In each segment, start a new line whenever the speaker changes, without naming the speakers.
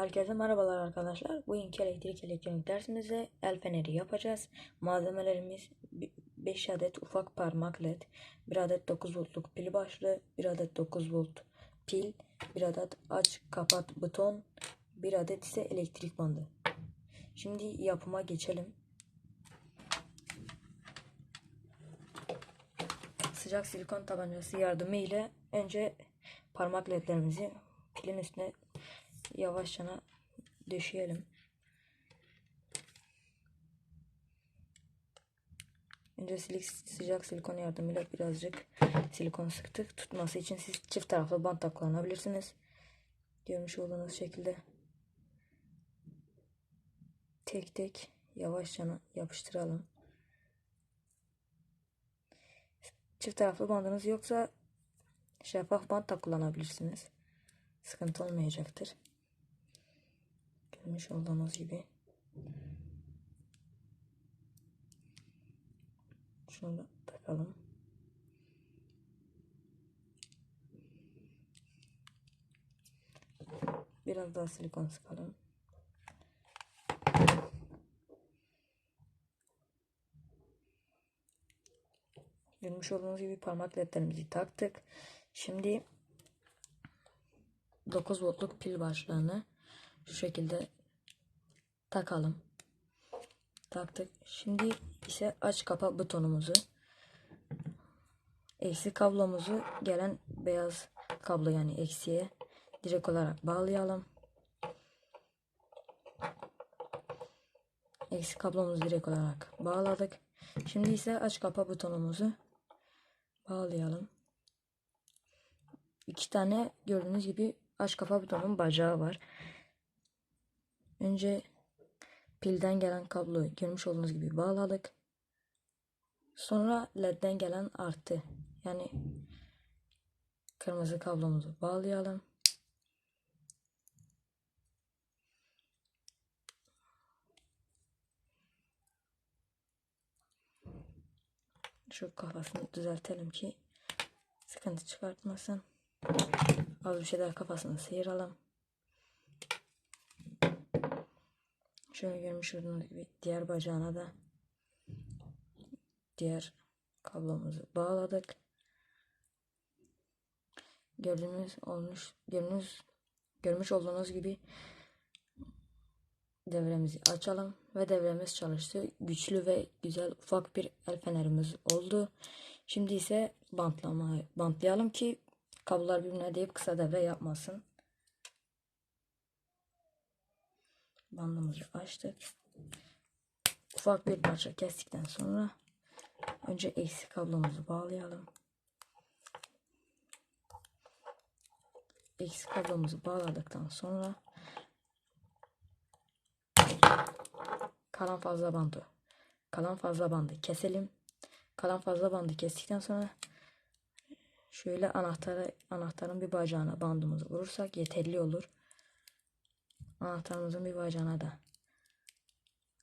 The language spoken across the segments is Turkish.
Herkese merhabalar arkadaşlar. Bugünkü elektrik elektronik dersimizde el feneri yapacağız. Malzemelerimiz 5 adet ufak parmak led, 1 adet 9 voltluk pil başlı, 1 adet 9 volt pil, 1 adet aç kapat buton, 1 adet ise elektrik bandı. Şimdi yapıma geçelim. Sıcak silikon tabancası yardımı ile önce parmak ledlerimizi pilin üstüne yavaşça döşeyelim. Önce silik, sıcak silikon yardımıyla birazcık silikon sıktık. Tutması için siz çift taraflı bant da kullanabilirsiniz. Görmüş olduğunuz şekilde tek tek yavaşça yapıştıralım. Çift taraflı bandınız yoksa şeffaf bant da kullanabilirsiniz. Sıkıntı olmayacaktır. Görmüş olduğunuz gibi. Şunu da takalım. Biraz daha silikon sıkalım. Görmüş olduğunuz gibi parmak ledlerimizi taktık. Şimdi 9 voltluk pil başlığını şu şekilde takalım. Taktık. Şimdi ise aç kapa butonumuzu eksi kablomuzu gelen beyaz kablo yani eksiye direkt olarak bağlayalım. Eksi kablomuzu direkt olarak bağladık. Şimdi ise aç kapa butonumuzu bağlayalım. İki tane gördüğünüz gibi aç kapa butonun bacağı var. Önce pilden gelen kabloyu görmüş olduğunuz gibi bağladık. Sonra ledden gelen artı yani kırmızı kablomuzu bağlayalım. Şu kafasını düzeltelim ki sıkıntı çıkartmasın. Az bir şeyler kafasını sıyıralım. Şöyle görmüş olduğunuz gibi diğer bacağına da diğer kablomuzu bağladık. Gördüğünüz olmuş görmüş görmüş olduğunuz gibi devremizi açalım ve devremiz çalıştı. Güçlü ve güzel ufak bir el fenerimiz oldu. Şimdi ise bantlama bantlayalım ki kablolar birbirine değip kısa devre yapmasın. Bandımızı açtık. Ufak bir parça kestikten sonra önce eksi kablomuzu bağlayalım. Eksi kablomuzu bağladıktan sonra kalan fazla bandı kalan fazla bandı keselim. Kalan fazla bandı kestikten sonra şöyle anahtarı anahtarın bir bacağına bandımızı vurursak yeterli olur. Anahtarımızın bir bacağına da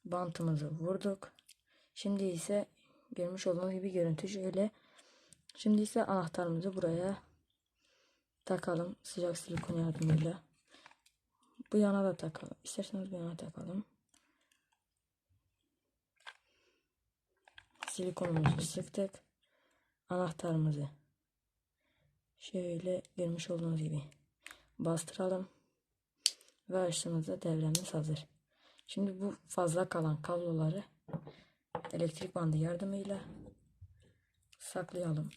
bantımızı vurduk. Şimdi ise görmüş olduğunuz gibi görüntü şöyle. Şimdi ise anahtarımızı buraya takalım sıcak silikon yardımıyla. Bu yana da takalım. İsterseniz bu yana takalım. Silikonumuzu sıktık. Anahtarımızı şöyle görmüş olduğunuz gibi bastıralım ve açtığımızda devremiz hazır. Şimdi bu fazla kalan kabloları elektrik bandı yardımıyla saklayalım.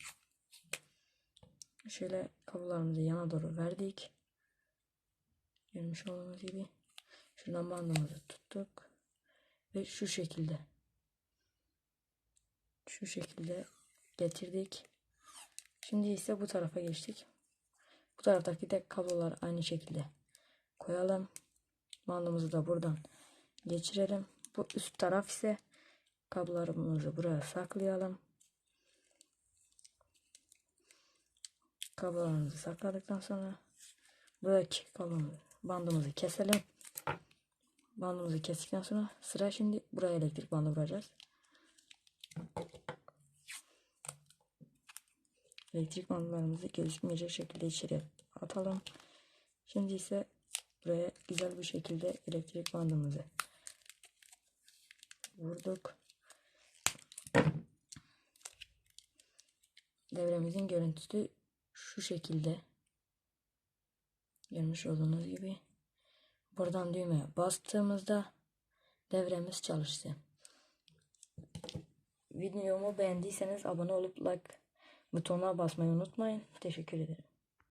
Şöyle kablolarımızı yana doğru verdik. Görmüş olduğunuz gibi şuradan bandımızı tuttuk ve şu şekilde şu şekilde getirdik. Şimdi ise bu tarafa geçtik. Bu taraftaki de kablolar aynı şekilde koyalım. Bandımızı da buradan geçirelim. Bu üst taraf ise kablolarımızı buraya saklayalım. Kablolarımızı sakladıktan sonra buradaki bandımızı keselim. Bandımızı kestikten sonra sıra şimdi buraya elektrik bandı vuracağız. Elektrik bandlarımızı gözükmeyecek şekilde içeri atalım. Şimdi ise Buraya güzel bir şekilde elektrik bandımızı vurduk. Devremizin görüntüsü şu şekilde. Görmüş olduğunuz gibi. Buradan düğmeye bastığımızda devremiz çalıştı. Videomu beğendiyseniz abone olup like butonuna basmayı unutmayın. Teşekkür ederim.